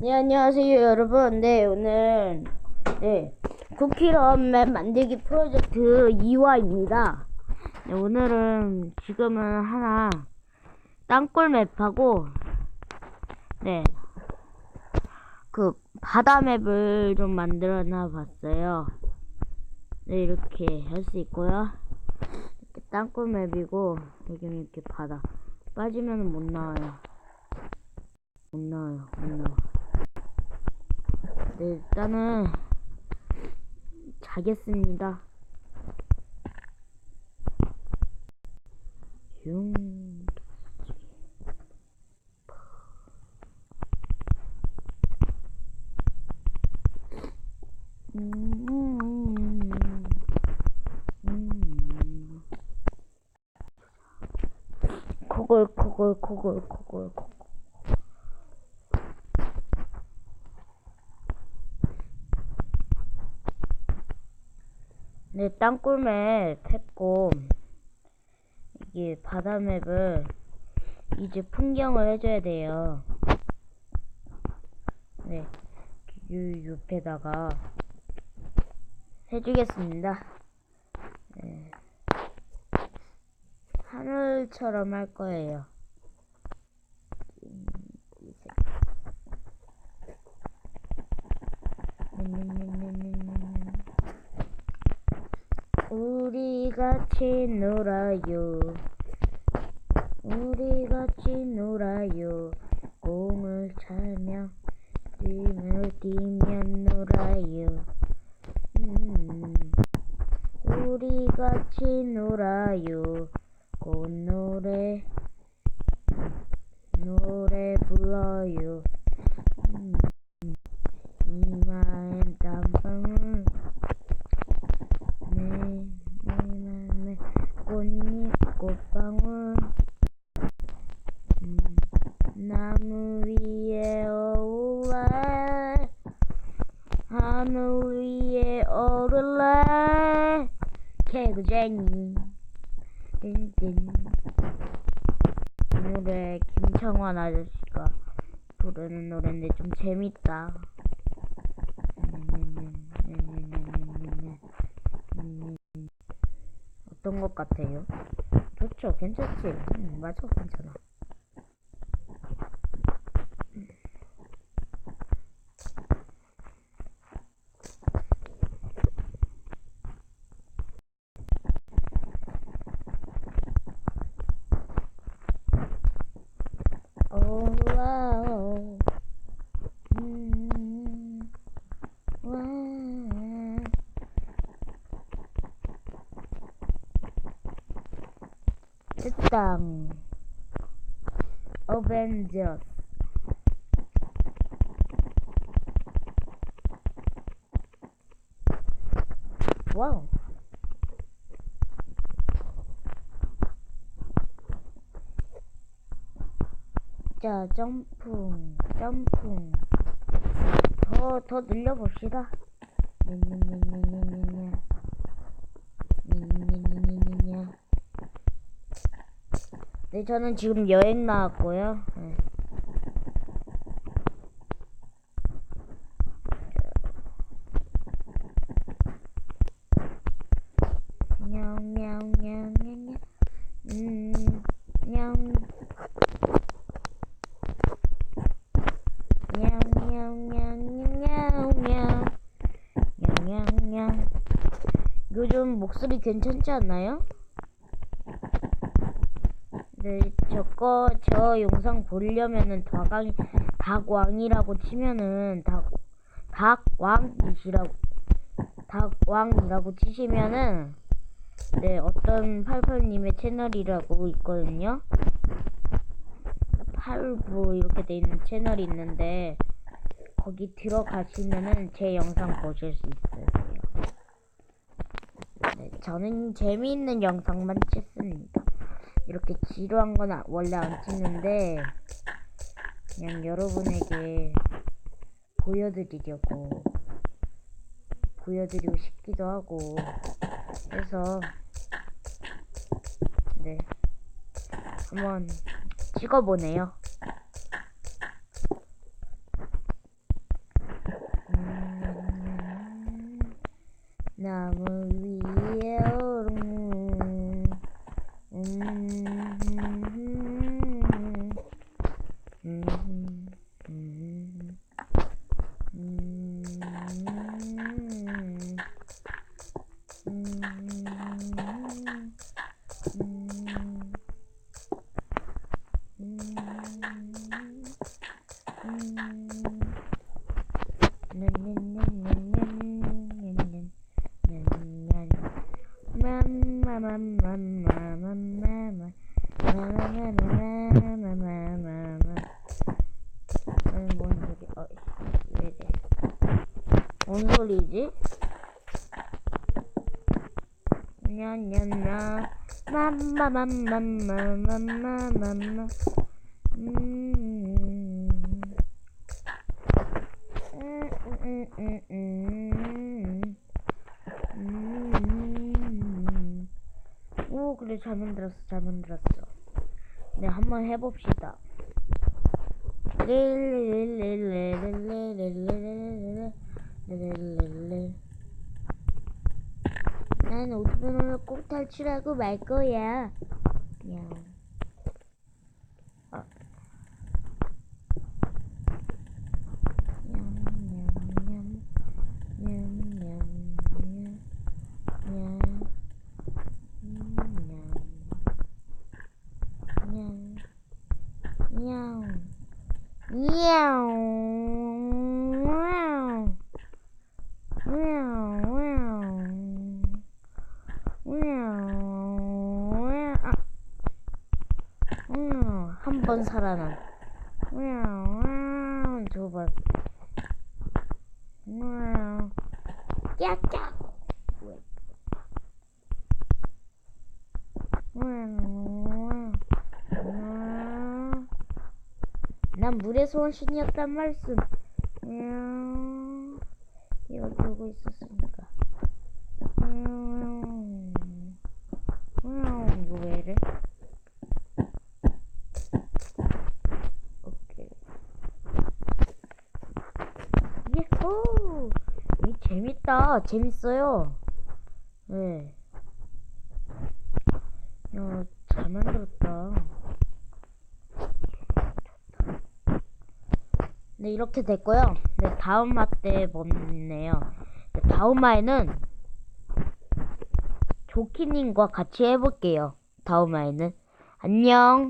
네, 안녕하세요, 여러분. 네, 오늘, 네, 쿠키런 맵 만들기 프로젝트 2화입니다. 네, 오늘은 지금은 하나, 땅굴 맵하고, 네, 그, 바다 맵을 좀 만들어 놔 봤어요. 네, 이렇게 할 수 있고요. 이렇게 땅굴 맵이고, 여기는 이렇게 바다. 빠지면 못 나와요. 못 나와요, 못 나와. 네, 일단은 자겠습니다. 흉. 음. 음. 코골 코골 코골 코골 코골 네, 땅굴맵 했고, 이게 바다맵을 이제 풍경을 해줘야 돼요. 네, 요 옆에다가 해주겠습니다. 네. 하늘처럼 할 거예요. 음. 음, 우리 같이 놀아요. 우리 같이 놀아요. 공을 차며 뛰며 뛰면 놀아요. 음, 우리 같이 놀아요. 꽃노래 노래 불러요. 음, 이마엔 땀방울 내, 내 맘에 꽃잎 꽃방울 음, 나무 위에 오를래? 하늘 위에 오를래? 개구쟁이. 띵띵. 이 노래 김창완 아저씨가 부르는 노래인데 좀 재밌다. 음, 어떤 것 같아요? 좋죠, 괜찮지? 음, 맞아, 괜찮아. 오, 와우. 음, 와. 특당 어벤져스 와우 자 점프 점프 더 더 늘려봅시다 네, 저는 지금 여행 나왔고요. 네. 냐옹냐옹냐옹냐옹 음, 냐옹 냐옹냐옹냐옹냐옹냐옹 냐옹냐옹 요즘 목소리 괜찮지 않나요? 네, 저거 저 영상 보려면은 닭왕 닭왕이라고 치면은 닭 닭왕이시라고 닭왕이라고 치시면은 네 어떤 팔팔님의 채널이라고 있거든요. 팔부 이렇게 돼 있는 채널이 있는데 거기 들어가시면은 제 영상 보실 수 있어요. 네, 저는 재미있는 영상만 찍습니다. 이렇게 지루한 건 아- 원래 안 찍는데 그냥 여러분에게 보여드리려고 보여드리고 싶기도 하고 해서 네 한번 찍어보네요. 뭔 소리지? 냠냠냠 맘마맘맘맘맘맘맘 잘 만들었어, 잘 만들었어. 네, 한번 해봅시다. 난 오줌을 꼭 탈출하고 말 거야. 야. 냥. 야옹. 야옹. 야옹. 야옹. 아. 음, 한번 살아남. 야옹. 두 번. 야옹. 깍깍. 야옹. 야옹. 난 물의 소원신이었단 말씀. 음, 이거 들고 있었으니까. 음, 음, 이거 왜 이래? 오케이. 예호! 이 재밌다. 재밌어요. 네. 야, 잘 만들었다. 네, 이렇게 됐고요. 네, 다음 화때 보네요. 네, 다음 화에는 조키님과 같이 해볼게요. 다음 화에는. 안녕.